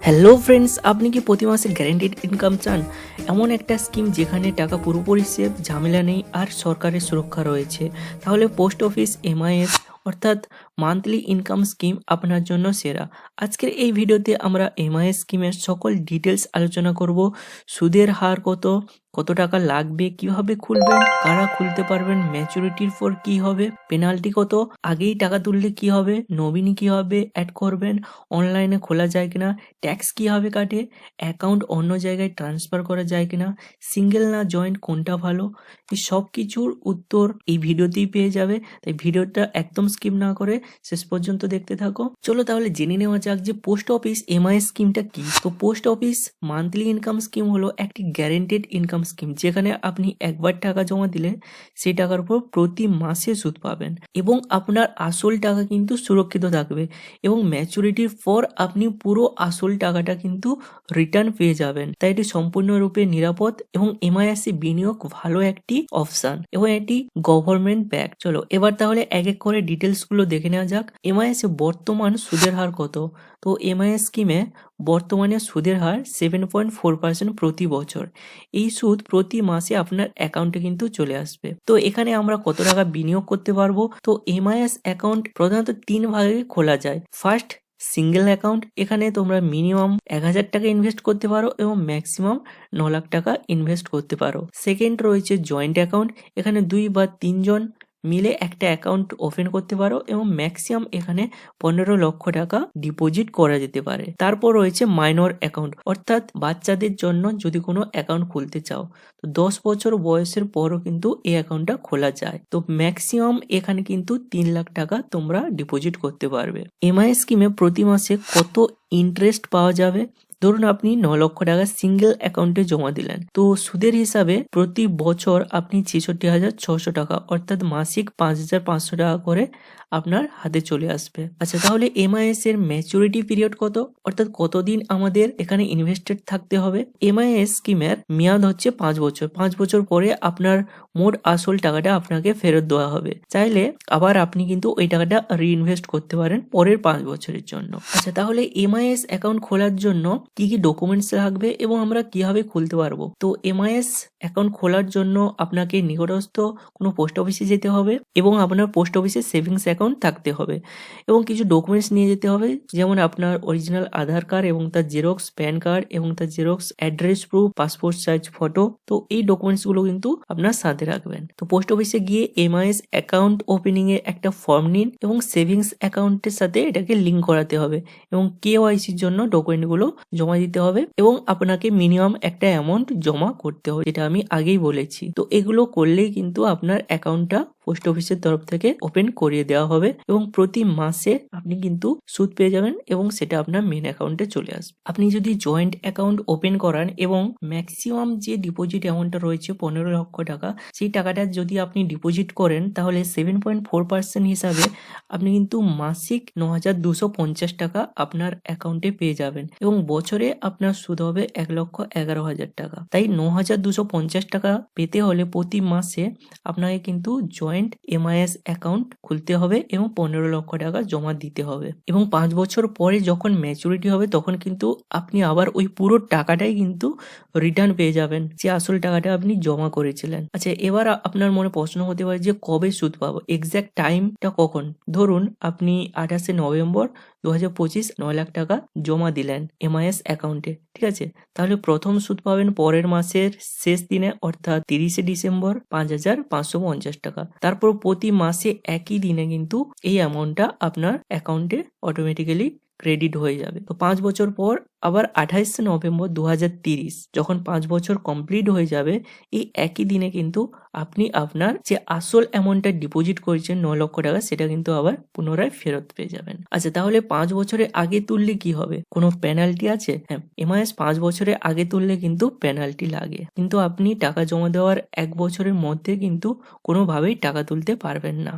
Hello friends আপনি কি প্রতি মাসে গ্যারেন্টিড ইনকাম চান? এমন একটা স্কিম যেখানে টাকা পুরোপুরি সেফ ঝামেলা নেই আর সরকারের সুরক্ষা রয়েছে। তাহলে পোস্ট অফিস এমআইএস অর্থাৎ মান্থলি ইনকাম স্কিম আপনার জন্য সেরা। আজকের এই ভিডিওতে আমরা এমআইএস স্কিমের সকল ডিটেলস আলোচনা করব। সুদের হার কত কত টাকা লাগবে, কীভাবে খুলবেন, কারা খুলতে পারবেন ম্যাচুরিটির পর কি হবে পেনাল্টি কত, আগেই টাকা তুললে কি হবে নমিনি কীভাবে অ্যাড করবেন অনলাইনে খোলা যায় কিনা ট্যাক্স কীভাবে কাটে অ্যাকাউন্ট অন্য জায়গায় ট্রান্সফার করা যায় কিনা সিঙ্গেল না জয়েন্ট কোনটা ভালো, এই সব কিছুর উত্তর এই ভিডিওতেই পেয়ে যাবে। তাই ভিডিওটা একদম স্কিপ না করে শেষ পর্যন্ত দেখতে থাকো। চলো তাহলে জেনে নেওয়া যাক যে পোস্ট অফিস এমআই স্কিমটা কি? তো post office monthly income scheme হলো একটি গ্যারেন্টেড ইনকাম স্কিম যেখানে আপনি একবার টাকা জমা দিলে সেই টাকার উপর প্রতি মাসে সুদ পাবেন এবং আপনার আসল টাকা কিন্তু সুরক্ষিত থাকবে এবং ম্যাচুরিটির পর আপনি পুরো আসল টাকাটা কিন্তু রিটার্ন পেয়ে যাবেন। তাই এটি সম্পূর্ণরূপে নিরাপদ এবং এমআইএসসি বিনিয়োগ ভালো একটি অপশান এবং এটি গভর্নমেন্ট ব্যাক চলো এবার তাহলে এক এক করে ডিটেলসগুলো দেখে নেওয়া যাক। এমআইএস বর্তমান সুদের হার কত? তো এমআইএস স্কিমে বর্তমানে সুদের হার সেভেন পয়েন্ট ফোর পার্সেন্ট প্রতি বছর। এই সুদ প্রতি মাসে আপনার অ্যাকাউন্টে কিন্তু চলে আসবে। তো এখানে আমরা কত টাকা বিনিয়োগ করতে পারব? তো এমআইএস অ্যাকাউন্ট প্রধানত তিন ভাগে খোলা যায়। ফার্স্ট সিঙ্গেল অ্যাকাউন্ট এখানে তোমরা মিনিমাম এক হাজার টাকা ইনভেস্ট করতে পারো এবং ম্যাক্সিমাম ন লাখ টাকা ইনভেস্ট করতে পারো। সেকেন্ড রয়েছে জয়েন্ট অ্যাকাউন্ট এখানে দুই বা তিনজন মিলে একটা অ্যাকাউন্ট ওপেন করতে পারো এবং ম্যাক্সিমাম এখানে পনেরো লক্ষ টাকা ডিপোজিট করা যেতে পারে। তারপর রয়েছে মাইনর অ্যাকাউন্ট অর্থাৎ বাচ্চাদের জন্য যদি কোনো অ্যাকাউন্ট খুলতে চাও, তো দশ বছর বয়সের পরও কিন্তু এই অ্যাকাউন্টটা খোলা যায়। তো ম্যাক্সিমাম এখানে কিন্তু তিন লাখ টাকা তোমরা ডিপোজিট করতে পারবে। এমআই স্কিমে প্রতি মাসে কত ইন্টারেস্ট পাওয়া যাবে? ধরুন আপনি ন লক্ষ টাকা সিঙ্গেল অ্যাকাউন্টে জমা দিলেন। তো সুদের হিসাবে প্রতি বছর আপনি ছেষট্টি হাজার ছশো টাকা, অর্থাৎ মাসিক পাঁচ হাজার পাঁচশো টাকা করে আপনার হাতে চলে আসবে। আচ্ছা তাহলে এমআইএস এর ম্যাচুরিটি পিরিয়ড কত? অর্থাৎ কতদিন আমাদের এখানে ইনভেস্টেড থাকতে হবে? এমআইএস স্কিমের মেয়াদ হচ্ছে পাঁচ বছর। পাঁচ বছর পরে আপনার মোট আসল টাকাটা আপনাকে ফেরত দেওয়া হবে। চাইলে আবার আপনি কিন্তু ওই টাকাটা রিইনভেস্ট করতে পারেন পরের পাঁচ বছরের জন্য। আচ্ছা তাহলে এমআইএস অ্যাকাউন্ট খোলার জন্য কি কি ডকুমেন্টস লাগবে এবং আমরা কীভাবে খুলতে পারব তো এমআইএস অ্যাকাউন্ট খোলার জন্য আপনাকে নিকটস্থ কোনো পোস্ট অফিসে যেতে হবে এবং আপনার পোস্ট অফিসে সেভিংস অ্যাকাউন্ট থাকতে হবে এবং কিছু ডকুমেন্টস নিয়ে যেতে হবে, যেমন আপনার অরিজিনাল আধার কার্ড এবং তার জেরক্স, প্যান কার্ড এবং তার xerox, address proof, passport size, photo. তো এই ডকুমেন্টসগুলো কিন্তু আপনার সাথে রাখবেন। তো পোস্ট অফিসে গিয়ে এমআইএস অ্যাকাউন্ট ওপেনিং এর একটা ফর্ম নিন এবং সেভিংস অ্যাকাউন্টের সাথে এটাকে লিঙ্ক করাতে হবে এবং কেওয়াইসির জন্য ডকুমেন্টগুলো জমা দিতে হবে এবং আপনাকে মিনিমাম একটা অ্যামাউন্ট জমা করতে হবে, যেটা আমি আগেই বলেছি। তো এগুলো করলেই কিন্তু আপনার অ্যাকাউন্টটা পোস্ট অফিসের তরফ থেকে ওপেন করিয়ে দেওয়া হবে এবং প্রতি মাসে আপনি কিন্তু সুদ পেয়ে যাবেন এবং সেটা আপনার মেন অ্যাকাউন্টে চলে আসবে। আপনি যদি জয়েন্ট অ্যাকাউন্ট ওপেন করান এবং ম্যাক্সিমাম যে ডিপোজিট অ্যামাউন্টটা রয়েছে পনেরো লক্ষ টাকা, সেই টাকাটা যদি আপনি ডিপোজিট করেন, তাহলে সেভেন পয়েন্ট ফোর পার্সেন্ট হিসাবে আপনি কিন্তু মাসিক ন হাজার দুশো পঞ্চাশ টাকা আপনার অ্যাকাউন্টে পেয়ে যাবেন এবং বছরে আপনার সুদ হবে এক লক্ষ এগারো হাজার টাকা। তাই ন হাজার দুশো পঞ্চাশ টাকা পেতে হলে প্রতি মাসে আপনাকে কিন্তু জয়েন্ট এমআইএস অ্যাকাউন্ট খুলতে হবে এবং পনেরো লক্ষ টাকা জমা দিতে হবে। এবং পাঁচ বছর পরে যখন ম্যাচুরিটি হবে, তখন কিন্তু আপনি আবার ওই পুরো টাকাটাই কিন্তু রিটার্ন পেয়ে যাবেন, যে আসল টাকাটা আপনি জমা করেছিলেন। আচ্ছা এবার আপনার মনে প্রশ্ন হতে পারে যে কবে সুদ পাবো? এক্স্যাক্ট টাইমটা কখন? ধরুন, আপনি আঠাশে নভেম্বর দু হাজার পঁচিশ নয় লাখ টাকা জমা দিলেন এমআইএস অ্যাকাউন্টে, ঠিক আছে? তাহলে প্রথম সুদ পাবেন পরের মাসের শেষ দিনে, অর্থাৎ তিরিশে ডিসেম্বর পাঁচ হাজার পাঁচশো পঞ্চাশ টাকা। তারপর প্রতি মাসে একই দিনে কিন্তু এই অ্যামাউন্টটা আপনার অ্যাকাউন্টে অটোমেটিক্যালি ক্রেডিট হয়ে যাবে। তো পাঁচ বছর পর আবার আঠাইশে নভেম্বর দু যখন পাঁচ বছর কমপ্লিট হয়ে যাবে, এই একই দিনে কিন্তু আপনি আপনার যে আসল অ্যামাউন্টটা ডিপোজিট করেছেন ন লক্ষ টাকা, সেটা কিন্তু আবার পুনরায় ফেরত পেয়ে যাবেন। আচ্ছা তাহলে পাঁচ বছরের আগে তুললে কি হবে? কোনো পেনাল্টি আছে? হ্যাঁ এমআইএস পাঁচ বছরের আগে তুললে কিন্তু পেনাল্টি লাগে। কিন্তু আপনি টাকা জমা দেওয়ার এক বছরের মধ্যে কিন্তু কোনোভাবেই টাকা তুলতে পারবেন না।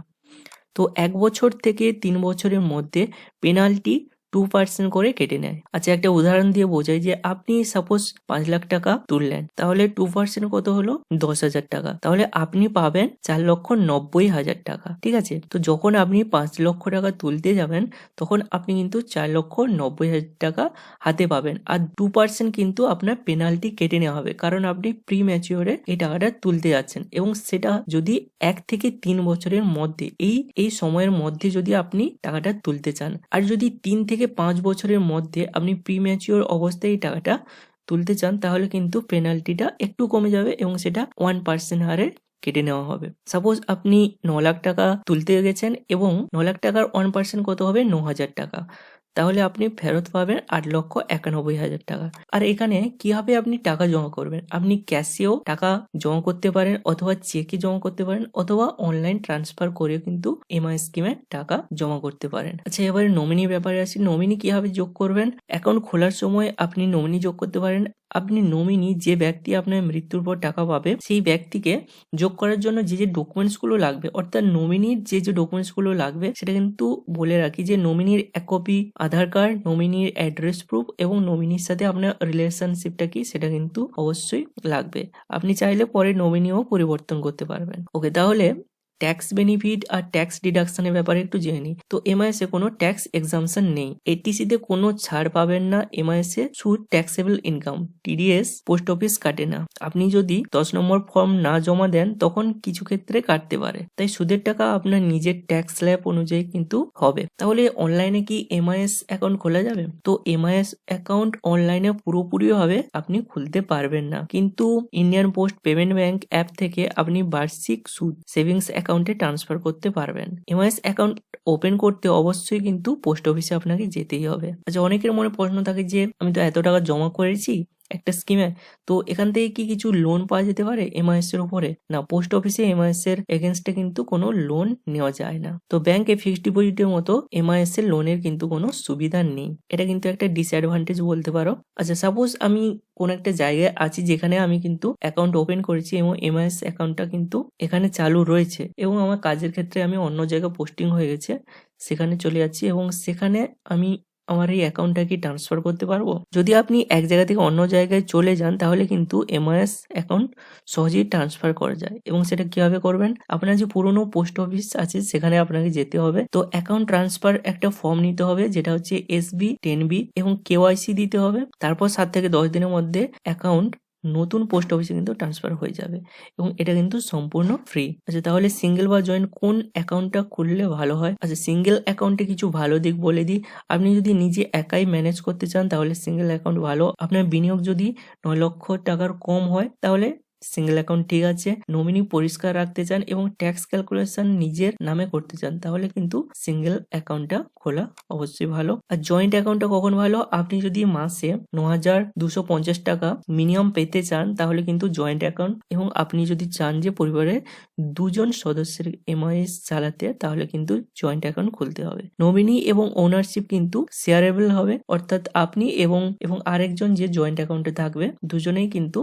তো এক বছর থেকে তিন বছরের মধ্যে পেনাল্টি টু পার্সেন্ট করে কেটে নেয় আচ্ছা একটা উদাহরণ দিয়ে বোঝাই যে আপনি সাপোজ পাঁচ লাখ টাকা তুললেন, তাহলে টু পার্সেন্ট কত হলো? দশ হাজার টাকা। তাহলে আপনি পাবেন চার লক্ষ নব্বই হাজার টাকা, ঠিক আছে? তো যখন আপনি পাঁচ লক্ষ টাকা তুলতে যাবেন, তখন আপনি কিন্তু চার লক্ষ নব্বই হাজার টাকা হাতে পাবেন। আর টু পার্সেন্ট কিন্তু আপনার পেনাল্টি কেটে নেওয়া হবে, কারণ আপনি প্রি ম্যাচিওরে এই টাকাটা তুলতে যাচ্ছেন। এবং সেটা যদি এক থেকে তিন বছরের মধ্যে, এই এই সময়ের মধ্যে যদি আপনি টাকাটা তুলতে চান। আর যদি তিন থেকে পাঁচ বছরের মধ্যে আপনি প্রিম্যাচিওর অবস্থায় এই টাকাটা তুলতে চান, তাহলে কিন্তু পেনাল্টিটা একটু কমে যাবে এবং সেটা ওয়ান পার্সেন্ট হারে কেটে নেওয়া হবে। সাপোজ আপনি ন লাখ টাকা তুলতে গেছেন এবং ন লাখ টাকার ওয়ান পার্সেন্ট কত হবে? ন হাজার টাকা। তাহলে আপনি ফেরত পাবেন আট লক্ষ একানব্বই হাজার টাকা। আর এখানে কীভাবে আপনি টাকা জমা করবেন? আপনি ক্যাশেও টাকা জমা করতে পারেন অথবা চেকে জমা করতে পারেন অথবা অনলাইন ট্রান্সফার করেও কিন্তু এমআই স্কিমে টাকা জমা করতে পারেন। আচ্ছা এবারে নমিনি ব্যাপারে আসি। নমিনি কীভাবে যোগ করবেন? অ্যাকাউন্ট খোলার সময় আপনি নমিনি যোগ করতে পারেন। আপনি নমিনি যে ব্যক্তি আপনার মৃত্যুর পর টাকা পাবে, সেই ব্যক্তিকে যোগ করার জন্য যে যে ডকুমেন্টসগুলো লাগবে, অর্থাৎ নমিনির যে যে ডকুমেন্টসগুলো লাগবে, সেটা কিন্তু বলে রাখি যে নমিনির এক কপি আধার কার্ড, নমিনির অ্যাড্রেস প্রুফ এবং নমিনির সাথে আপনার রিলেশনশিপটা কি, সেটা কিন্তু অবশ্যই লাগবে। আপনি চাইলে পরে নমিনিও পরিবর্তন করতে পারবেন। ওকে তাহলে ট্যাক্স বেনিফিট আর ট্যাক্স ডিডাকশনের ব্যাপারে একটু জেনে নিই। তো এমআইএস এ কোনো ট্যাক্স এক্সামশন নেই। এটিসি তে কোনো ছাড় পাবেন না এমআইএস এ সুদ taxable income TDS post office কাটে না। আপনি যদি দশ নম্বর ফর্ম না জমা দেন, তখন কিছু ক্ষেত্রে কাটতে পারে। তাই সুদের টাকা আপনার নিজের ট্যাক্স স্ল্যাব অনুযায়ী কিন্তু হবে। তাহলে অনলাইনে কি এমআইএস অ্যাকাউন্ট খোলা যাবে? তো এমআইএস অ্যাকাউন্ট অনলাইনে পুরোপুরি ভাবে আপনি খুলতে পারবেন না। কিন্তু Indian post payment bank app থেকে আপনি বার্ষিক সুদ সেভিংস অ্যাকাউন্টে ট্রান্সফার করতে পারবেন। এমআইএস অ্যাকাউন্ট ওপেন করতে অবশ্যই কিন্তু পোস্ট অফিসে আপনাকে যেতেই হবে। আচ্ছা অনেকের মনে প্রশ্ন থাকে যে, আমি তো এত টাকা জমা করেছি একটা স্কিমে তো এখান থেকে কি কিছু লোন পাওয়া যেতে পারে এমআইএস এর উপরে? না পোস্ট অফিসে এমআইএস এর এগেনস্টে কিন্তু কোনো লোন নেওয়া যায় না। তো ব্যাংকে ফিক্সড ডিপোজিটের মতো এমআইএস এর লোনের কিন্তু কোনো সুবিধা নেই। এটা কিন্তু একটা ডিসঅ্যাডভান্টেজ বলতে পারো। আচ্ছা সাপোজ আমি কোন একটা জায়গায় আছি যেখানে আমি কিন্তু অ্যাকাউন্ট ওপেন করেছি এবং এমআইএস অ্যাকাউন্টটা কিন্তু এখানে চালু রয়েছে এবং আমার কাজের ক্ষেত্রে আমি অন্য জায়গায় পোস্টিং হয়ে গেছে, সেখানে চলে যাচ্ছি এবং সেখানে আমি আমার এই অ্যাকাউন্টটা কি ট্রান্সফার করতে পারব? যদি আপনি এক জায়গা থেকে অন্য জায়গায় চলে যান, তাহলে কিন্তু এমআইএস অ্যাকাউন্ট সহজেই ট্রান্সফার করা যায়। এবং সেটা কীভাবে করবেন? আপনার যে পুরনো পোস্ট অফিস আছে, সেখানে আপনাকে যেতে হবে। তো অ্যাকাউন্ট ট্রান্সফার একটা ফর্ম নিতে হবে, যেটা হচ্ছে এসবি টেন বি এবং কেওয়াইসি দিতে হবে। তারপর সাত থেকে দশ দিনের মধ্যে অ্যাকাউন্ট নতুন পোস্ট অফিসে কিন্তু ট্রান্সফার হয়ে যাবে এবং এটা কিন্তু সম্পূর্ণ ফ্রি আচ্ছা তাহলে সিঙ্গেল বা জয়েন্ট কোন অ্যাকাউন্টটা খুললে ভালো হয়? আচ্ছা সিঙ্গেল অ্যাকাউন্টে কিছু ভালো দিক বলে দিই। আপনি যদি নিজে একাই ম্যানেজ করতে চান, তাহলে সিঙ্গেল অ্যাকাউন্ট ভালো। আপনার বিনিয়োগ যদি নয় লক্ষ টাকার কম হয়, তাহলে সিঙ্গেল অ্যাকাউন্ট ঠিক আছে নমিনি পরিষ্কার রাখতে চান এবং ট্যাক্স ক্যালকুলেশন নিজের নামে করতে চান, তাহলে কিন্তু সিঙ্গেল অ্যাকাউন্টটা খোলা অবশ্যই ভালো। আর জয়েন্ট অ্যাকাউন্টটা কখন ভালো? আপনি যদি মাসে ন হাজার দুশো পঞ্চাশ টাকা মিনিমাম পেতে চান, তাহলে কিন্তু জয়েন্ট অ্যাকাউন্ট এবং আপনি যদি চান যে পরিবারের দুজন সদস্যের এমআইএস চালাতে, তাহলে কিন্তু জয়েন্ট অ্যাকাউন্ট খুলতে হবে। নমিনি এবং ওনারশিপ কিন্তু শেয়ারেবল হবে, অর্থাৎ আপনি এবং এবং আরেকজন যে জয়েন্ট অ্যাকাউন্টে থাকবে, দুজনেই কিন্তু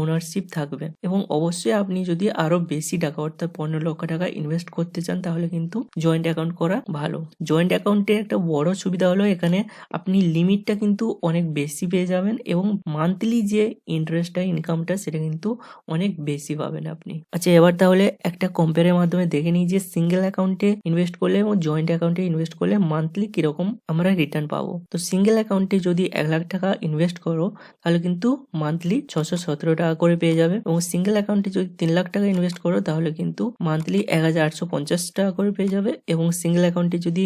ওনারশিপ থাকবে। এবং অবশ্যই আপনি যদি আরও বেশি টাকা, অর্থাৎ পনেরো লক্ষ টাকা ইনভেস্ট করতে চান, তাহলে কিন্তু জয়েন্ট অ্যাকাউন্ট করা ভালো। জয়েন্ট অ্যাকাউন্টে একটা বড় সুবিধা হলো, এখানে আপনি লিমিটটা কিন্তু অনেক বেশি পেয়ে যাবেন এবং মান্থলি যে ইন্টারেস্টটা ইনকামটা সেটা কিন্তু অনেক বেশি পাবেন আপনি। আচ্ছা এবার তাহলে একটা কম্পেয়ারের মাধ্যমে দেখে নিই যে সিঙ্গেল অ্যাকাউন্টে ইনভেস্ট করলে এবং জয়েন্ট অ্যাকাউন্টে ইনভেস্ট করলে মান্থলি কীরকম আমরা রিটার্ন পাবো। তো সিঙ্গেল অ্যাকাউন্টে যদি এক লাখ টাকা ইনভেস্ট করো, তাহলে কিন্তু মান্থলি ছশো সতেরো টাকা করে পেয়ে যাবে এবং সিঙ্গেল অ্যাকাউন্টে যদি তিন লাখ টাকা ইনভেস্ট করো, তাহলে কিন্তু মান্থলি এক হাজার আটশো পঞ্চাশ টাকা করে পেয়ে যাবে এবং সিঙ্গেল অ্যাকাউন্টে যদি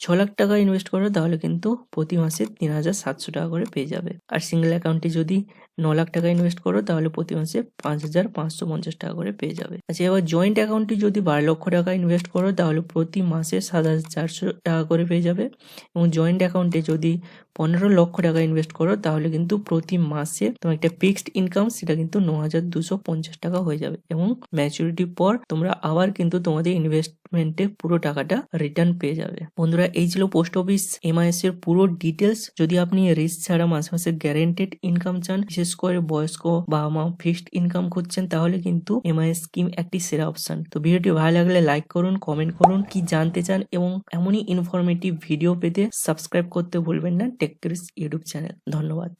ছ লাখ টাকা ইনভেস্ট করো, তাহলে কিন্তু প্রতি মাসে তিন হাজার সাতশো টাকা করে পেয়ে যাবে। আর সিঙ্গেল অ্যাকাউন্টে যদি ন লাখ টাকা ইনভেস্ট করো, তাহলে প্রতি মাসে পাঁচ হাজার পাঁচশো পঞ্চাশ টাকা করে পেয়ে যাবে। আচ্ছা এবার জয়েন্ট অ্যাকাউন্টে যদি বারো লক্ষ টাকা ইনভেস্ট করো, তাহলে প্রতি মাসে সাত হাজার চারশো টাকা করে পেয়ে যাবে। এবং জয়েন্ট অ্যাকাউন্টে যদি পনেরো লক্ষ টাকা ইনভেস্ট করো, তাহলে কিন্তু প্রতি মাসে তোমার একটা ফিক্সড ইনকাম সেটা কিন্তু ন হাজার দুশো পঞ্চাশ টাকা হয়ে যাবে। এবং ম্যাচুরিটির পর তোমরা আবার কিন্তু তোমাদের ইনভেস্টমেন্টে পুরো টাকাটা রিটার্ন পেয়ে যাবে। বন্ধুরা, এই ছিল পোস্ট অফিস এমআইএস এর পুরো ডিটেলস যদি আপনি রিস্ক ছাড়া মাসে মাসে গ্যারেন্টেড ইনকাম চান, বিশেষ করে বয়স্ক বাবা মা ফিক্সড ইনকাম খুঁজছেন, তাহলে কিন্তু এমআইএস স্কিম একটি সেরা অপশন তো ভিডিওটি ভালো লাগলে লাইক করুন কমেন্ট করুন, কি জানতে চান এবং এমনই ইনফরমেটিভ ভিডিও পেতে সাবস্ক্রাইব করতে ভুলবেন না টেক ইউটিউব চ্যানেল ধন্যবাদ।